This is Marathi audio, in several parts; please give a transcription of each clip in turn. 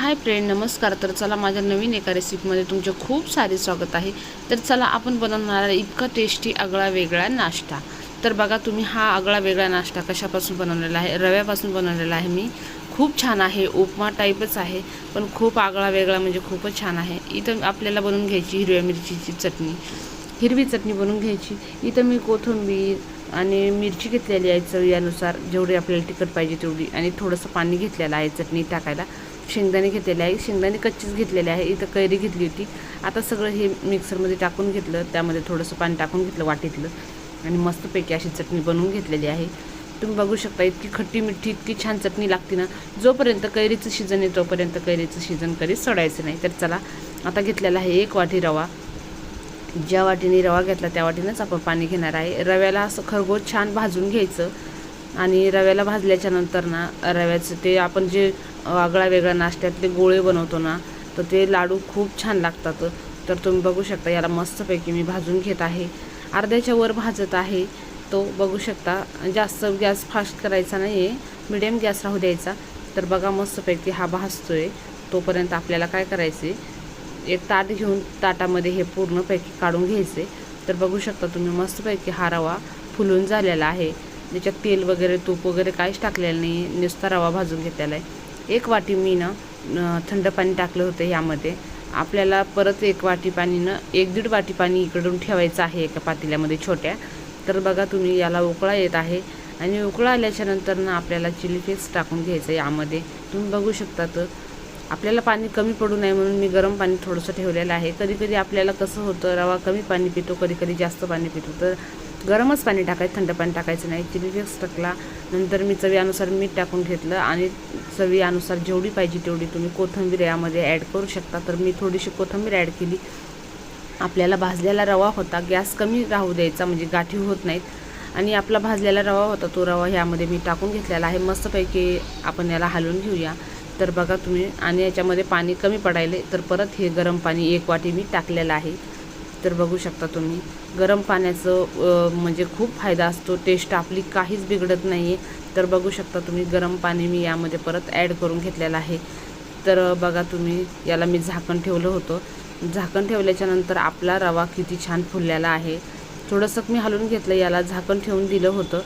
हाय फ्रेंड नमस्कार. तर चला माझ्या नवीन एका रेसिपीमध्ये तुमचे खूप सारे स्वागत आहे. तर चला आपण बनवणार इतका टेस्टी आगळा वेगळा नाश्ता. तर बघा तुम्ही हा आगळा वेगळा नाश्ता कशापासून बनवलेला आहे? रव्यापासून बनवलेला आहे मी. खूप छान आहे. उपमा टाईपच आहे पण खूप आगळा वेगळा म्हणजे खूपच छान आहे. इथं आपल्याला बनवून घ्यायची हिरव्या मिरचीची चटणी. हिरवी चटणी बनवून घ्यायची. इथं मी कोथिंबीर आणि मिरची घेतलेली आहे चव यानुसार जेवढी आपल्याला तिखट पाहिजे तेवढी. आणि थोडंसं पाणी घेतलेलं आहे चटणी टाकायला. शेंगदाणे घेतलेले आहे. शेंगदाणे कच्चीच घेतलेले आहे. इथं कैरी घेतली होती. आता सगळं हे मिक्सरमध्ये टाकून घेतलं. त्यामध्ये थोडंसं पाणी टाकून घेतलं वाटीतलं. आणि मस्तपैकी अशी चटणी बनवून घेतलेली आहे. तुम्ही बघू शकता इतकी खट्टी मिठी इतकी छान चटणी लागते ना. जोपर्यंत कैरीचं सीजन आहे तोपर्यंत कैरीचं सीजन कधी सोडायचं नाही. तर चला आता घेतलेला आहे एक वाटी रवा. ज्या वाटीने रवा घेतला त्या वाटीनंच आपण पाणी घेणार आहे. रव्याला असं खरगोश छान भाजून घ्यायचं. आणि रव्याला भाजल्याच्या नंतर ना रव्याचं ते आपण जे आगळा वेगळा नाश्त्यातले गोळे बनवतो ना तर ते लाडू खूप छान लागतात. तर तुम्ही बघू शकता याला मस्तपैकी मी भाजून घेत आहे. अर्ध्याच्या वर भाजत आहे. तो बघू शकता जास्त गॅस फास्ट करायचा नाही आहे मिडियम गॅस राहू द्यायचा. तर बघा मस्तपैकी हा भाजतो आहे तोपर्यंत आपल्याला काय करायचे एक ताट घेऊन ताटामध्ये हे पूर्णपैकी काढून घ्यायचे. तर बघू शकता तुम्ही मस्तपैकी हा रवा फुलून झालेला आहे. त्याच्यात तेल वगैरे तूप वगैरे काहीच टाकलेलं नाही नुसता रवा भाजून घेतलेला आहे. एक वाटी मी ना थंड पाणी टाकलं होतं यामध्ये. आपल्याला परत एक वाटी पाणीनं एक दीड वाटी पाणी इकडून ठेवायचं आहे एका पातेल्यामध्ये छोट्या. तर बघा तुम्ही याला उकळा येत आहे. आणि उकळा आल्याच्यानंतर ना आपल्याला चिली फ्लेक्स टाकून घ्यायचं यामध्ये. तुम्ही बघू शकता तर आपल्याला पाणी कमी पडू नये म्हणून मी गरम पाणी थोडंसं ठेवलेलं आहे. कधी कधी आपल्याला कसं होतं रवा कमी पाणी पितो कधी कधी जास्त पाणी पितो. तर गरमच पाणी टाकायचं थंड पाणी टाकायचं नाही. चिली फ्लेक्स टाकला नंतर मी चवीनुसार मीठ टाकून घेतलं आणि चवीनुसार जेवढी पाहिजे तेवढी तुम्ही कोथिंबीर यामध्ये ॲड करू शकता. तर मी थोडीशी कोथिंबीर ॲड केली. आपल्याला भाजलेला रवा होता गॅस कमी राहू द्यायचा म्हणजे गाठी होत नाहीत. आणि आपला भाजलेला रवा होता तो रवा ह्यामध्ये मी टाकून घेतलेला आहे. मस्तपैकी आपण याला हलवून घेऊया. तर बघा तुम्ही आणि याच्यामध्ये पाणी कमी पडायले तर परत हे गरम पाणी एक वाटी मी टाकलेलं आहे. तर बघू शकता तुम्ही. गरम पाण्याचं म्हणजे खूप फायदा असतो. टेस्ट आपली काहीच बिघडत नाही आहे तर बघू शकता तुम्ही गरम पाणी मी यामध्ये परत ॲड करून घेतलेलं आहे. तर बघा तुम्ही याला मी झाकण ठेवलं होतं. झाकण ठेवल्याच्यानंतर आपला रवा किती छान फुललेला आहे. थोडंसं मी हलवून घेतलं याला झाकण ठेवून दिलं होतं.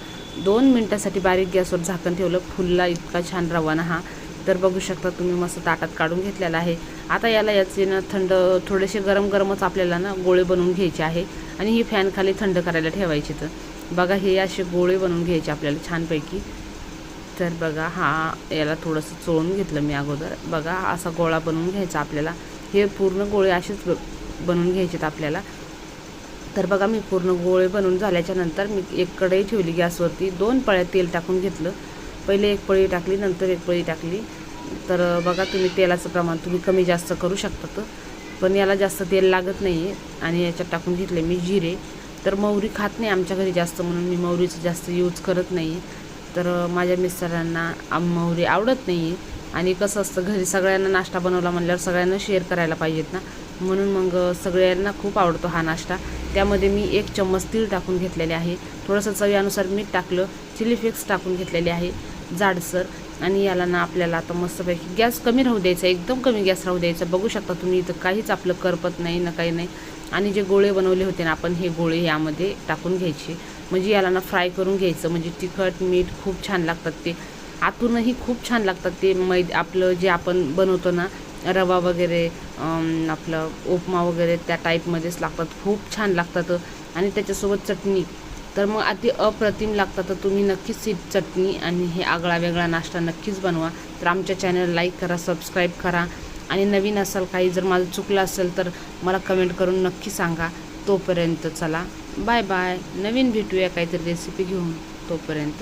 दोन मिनटासाठी बारीक गॅसवर झाकण ठेवलं. फुलला इतका छान रवाना हा. तर बघू शकता तुम्ही मस्त ताटात काढून घेतलेला आहे. आता याला याचे ना थंड थोडेसे गरम गरमच आपल्याला ना गोळे बनवून घ्यायचे आहे. आणि ही फॅन खाली थंड करायला ठेवायची तर. बघा हे असे गोळे बनवून घ्यायचे आपल्याला छानपैकी. तर बघा हा याला थोडंसं चोळून घेतलं मी अगोदर. बघा असा गोळा बनवून घ्यायचा आपल्याला. हे पूर्ण गोळे असेच बनवून घ्यायचेत आपल्याला. तर बघा मी पूर्ण गोळे बनवून झाल्याच्यानंतर मी एक कढई ठेवली गॅसवरती. दोन पळ्या तेल टाकून घेतलं. पहिले एक पळी टाकली नंतर एक पळी टाकली. तर बघा तुम्ही तेलाचं प्रमाण तुम्ही कमी जास्त करू शकता पण याला जास्त तेल लागत नाही आहे आणि याच्यात टाकून घेतले मी जिरे. तर मौरी खात नाही आमच्या घरी जास्त म्हणून मी मौरीचं जास्त यूज करत नाही तर माझ्या मिस्टरांना आम मौरी आवडत नाही आहे आणि कसं असतं घरी सगळ्यांना नाश्ता बनवला म्हणल्यावर सगळ्यांना शेअर करायला पाहिजेत ना. म्हणून मग सगळ्यांना खूप आवडतो हा नाश्ता. त्यामध्ये मी एक चम्मच तीळ टाकून घेतलेले आहे. थोडंसं चवीनुसार मीठ टाकलं चिली फ्लेक्स टाकून घेतलेले आहे. जाडसर. आणि याला ना आपल्याला आता मस्तपैकी गॅस कमी राहू द्यायचा एकदम कमी गॅस राहू द्यायचा. बघू शकता तुम्ही इथं काहीच आपलं करपत नाही ना काही नाही. आणि जे गोळे बनवले होते ना आपण हे गोळे यामध्ये टाकून घ्यायचे. म्हणजे याला ना फ्राय करून घ्यायचं. म्हणजे तिखट मीठ खूप छान लागतात ते. आतूनही खूप छान लागतात ते मैद आपलं जे आपण बनवतो ना रवा वगैरे आपलं उपमा वगैरे त्या टाईपमध्येच लागतात. खूप छान लागतात. आणि त्याच्यासोबत चटणी. तर मग अति अप्रतिम लागतात तर तुम्ही नक्कीच ही चटणी आणि हे आगळा वेगळा नाश्ता नक्कीच बनवा. तर आमच्या चॅनल लाईक करा सबस्क्राईब करा. आणि नवीन असाल काही जर माझं चुकलं असेल तर मला कमेंट करून नक्की सांगा. तोपर्यंत चला बाय बाय नवीन भेटूया काहीतरी रेसिपी घेऊन तोपर्यंत.